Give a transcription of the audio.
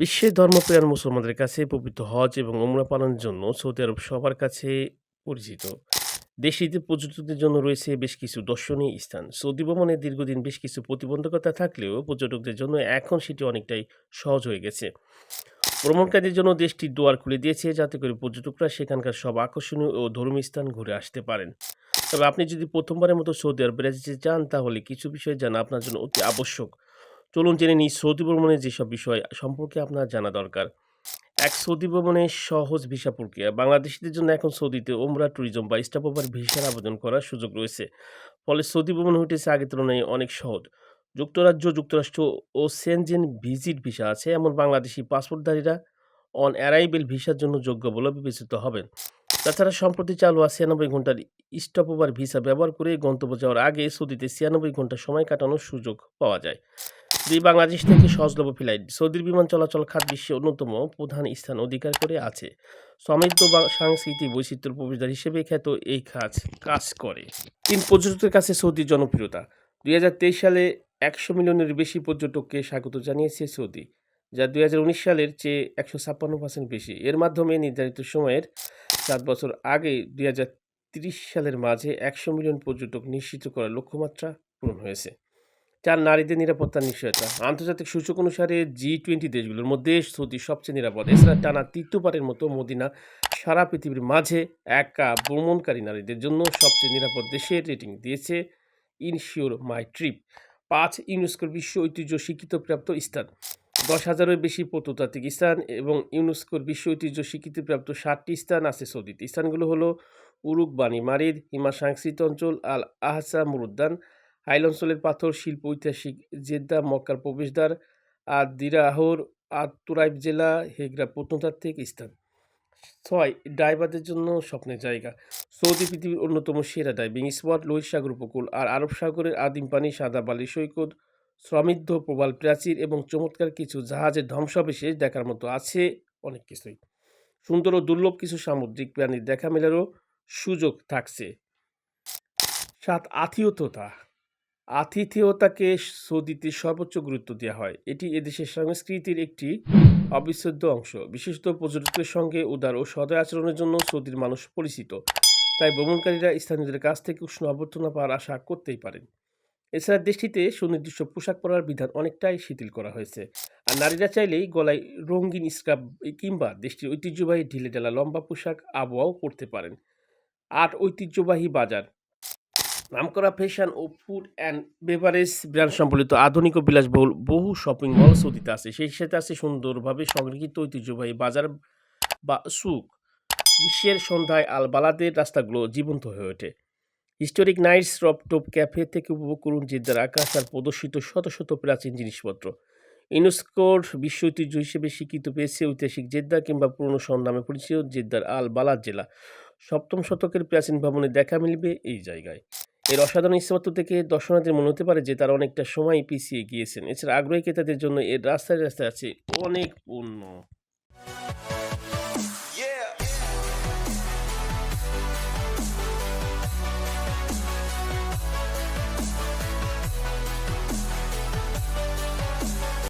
বিশ্বের ধর্মপ্রাণ মুসলমানদের কাছে পবিত্র হজ এবং উমরা পালনের জন্য সৌদি আরব সবার কাছে পরিচিত। দেশটিতে পর্যটকদের জন্য রয়েছে বেশ কিছু দর্শনীয় স্থান। সৌদি ভ্রমণে দীর্ঘদিন বেশ কিছু প্রতিবন্ধকতা থাকলেও পর্যটকদের জন্য এখন সেটি অনেকটাই সহজ হয়ে গেছে। ভ্রমণকারীদের জন্য দেশটি দুয়ার খুলে দিয়েছে যাতে করে পর্যটকরা সেখানকার সব আকর্ষণীয় ও ধর্মীয় স্থান ঘুরে আসতে পারেন। তবে আপনি যদি প্রথমবারের মতো সৌদি আরব যেতে চান তাহলে কিছু বিষয় জানা আপনার জন্য অতি আবশ্যক। চলুন জেনে নিই সৌদি ভ্রমণের যেসব বিষয় সম্পর্কে আপনার জানা দরকার। এক সৌদি ভ্রমণের সহজ ভিসা প্রক্রিয়া। বাংলাদেশিদের জন্য এখন সৌদিতে ওমরা ট্যুরিজম বা স্টাফ ওভার ভিসার আবেদন করার সুযোগ রয়েছে। ফলে সৌদি ভ্রমণ হইতেছে আগের তুলনায় অনেক সহজ। যুক্তরাজ্য, যুক্তরাষ্ট্র ও সেনজেন ভিজিট ভিসা আছে। এমন বাংলাদেশি পাসপোর্টধারীরা অন অ্যারাইভেল ভিসার জন্য যোগ্য বলে বিবেচিত হবেন। তাছাড়া সম্প্রতি চালু আছে ছিয়ানব্বই ঘণ্টার স্টপ ওভার ভিসা ব্যবহার করে গন্তব্য যাওয়ার আগে সৌদিতে ছিয়ানব্বই ঘণ্টা সময় কাটানোর সুযোগ পাওয়া যায়। দুই বাংলাদেশ থেকে সহজলভ্য ফ্লাইট। সৌদির বিমান চলাচল খাত বিশ্বের অন্যতম প্রধান স্থান অধিকার করে আছে। সমৃদ্ধ বা সাংস্কৃতিক বৈচিত্র্য প্রবেশদ্বার হিসেবে খ্যাত এই কাজ কাজ করে। তিন পর্যটকদের কাছে সৌদির জনপ্রিয়তা। দু হাজার তেইশ সালে একশো মিলিয়নের বেশি পর্যটককে স্বাগত জানিয়েছে সৌদি, যা দুই হাজার উনিশ সালের চেয়ে একশো ছাপ্পান্ন পার্সেন্ট বেশি। এর মাধ্যমে নির্ধারিত সময়ের সাত বছর আগে দুই সালের মাঝে একশো মিলিয়ন পর্যটক নিশ্চিত করার লক্ষ্যমাত্রা পূরণ হয়েছে। চার নারীদের নিরাপত্তার নিশ্চয়তা। আন্তর্জাতিক সূচক অনুসারে জি টোয়েন্টি দেশগুলোর মধ্যে সৌদি সবচেয়ে নিরাপদ। এছাড়া টানা তৃতীয়বারের মতো মদিনা সারা পৃথিবীর মাঝে একা ভ্রমণকারী নারীদের জন্য সবচেয়ে নিরাপদ দেশের রেটিং দিয়েছে ইনশিওর মাই ট্রিপ, পাঁচ ইউনেস্কোর বিশ্ব ঐতিহ্য স্বীকৃতপ্রাপ্ত স্থান, দশ হাজারের বেশি প্রত্নতাত্ত্বিক স্থান এবং ইউনেস্কোর বিশ্ব ঐতিহ্য স্বীকৃতিপ্রাপ্ত ষাটটি স্থান আছে সৌদিতে। স্থানগুলো হলো উরুক বানি মারিদ হিমা সাংস্কৃতিক অঞ্চল আল আহসা মুরুদ্দান হাইল অঞ্চলের পাথর, শিল্প, ঐতিহাসিক জেদ্দা, মক্কার প্রবেশদ্বার, আর দিরাহর আর তুরাইব জেলা হেগরা প্রত্নতাত্ত্বিক স্থান। ছয় ডাইভারদের জন্য স্বপ্নের জায়গা। সৌদি পৃথিবীর অন্যতম সেরা ডাইভিং স্পট, লোহিত সাগর উপকূল আর আরব সাগরের আদিম পানি, সাদা বালি, সৈকত, সমৃদ্ধ প্রবাল প্রাচীর এবং চমৎকার কিছু জাহাজের ধ্বংসাবশেষ দেখার মতো আছে অনেক কিছুই। সুন্দর ও দুর্লভ কিছু সামুদ্রিক প্রাণীর দেখা মেলারও সুযোগ থাকছে। সাত আত্মীয়তা আতিথেয়তাকে সৌদিতে সর্বোচ্চ গুরুত্ব দেওয়া হয়। এটি এদেশের সংস্কৃতির একটি অবিচ্ছেদ্য অংশ। বিশেষত পর্যটকদের সঙ্গে উদার ও সদয় আচরণের জন্য সৌদির মানুষ পরিচিত। তাই ভ্রমণকারীরা স্থানীয়দের কাছ থেকে উষ্ণ অভ্যর্থনা পাওয়ার আশা করতেই পারেন। এছাড়া দেশটিতে সুনির্দিষ্ট পোশাক পরার বিধান অনেকটাই শিথিল করা হয়েছে। আর নারীরা চাইলেই গলায় রঙিন স্কার্ফ কিংবা দেশটির ঐতিহ্যবাহী ঢিলে ঢালা লম্বা পোশাক আবহাওয়াও করতে পারেন। আট ঐতিহ্যবাহী বাজার। নামকরা ফ্যাশন ও ফুড অ্যান্ড বেভারেজ ব্র্যান্ড সম্বলিত আধুনিক ও বিলাসবহুল বহু শপিং মল সৌদিতে আছে। সেই সাথে আছে সুন্দরভাবে সংরক্ষিত ঐতিহ্যবাহী বাজার বা সুক গ্রীষ্মের সন্ধ্যায় আল বালাদের রাস্তাগুলো জীবন্ত হয়ে ওঠে। হিস্টোরিক নাইটস রপটপ ক্যাফে থেকে উপভোগ করুন জেদ্দার আকাশ আর প্রদর্শিত শত শত প্রাচীন জিনিসপত্র। ইউনেস্কোর বিশ্ব ঐতিহ্য হিসেবে স্বীকৃত পেয়েছে ঐতিহাসিক জেদ্দা কিংবা পুরনো শহর নামে পরিচিত জেদ্দার আল বালাদ জেলা। সপ্তম শতকের প্রাচীন ভবনে দেখা মিলবে এই জায়গায়। এর অসাধারণ স্থাপত্য থেকে দর্শনার্থীর মনে হতে পারে যে তারা অনেকটা সময় পিছিয়ে গিয়েছেন। এছাড়া আগ্রহী ক্রেতাদের জন্য এর রাস্তায় রাস্তায় আছে অনেক পণ্য।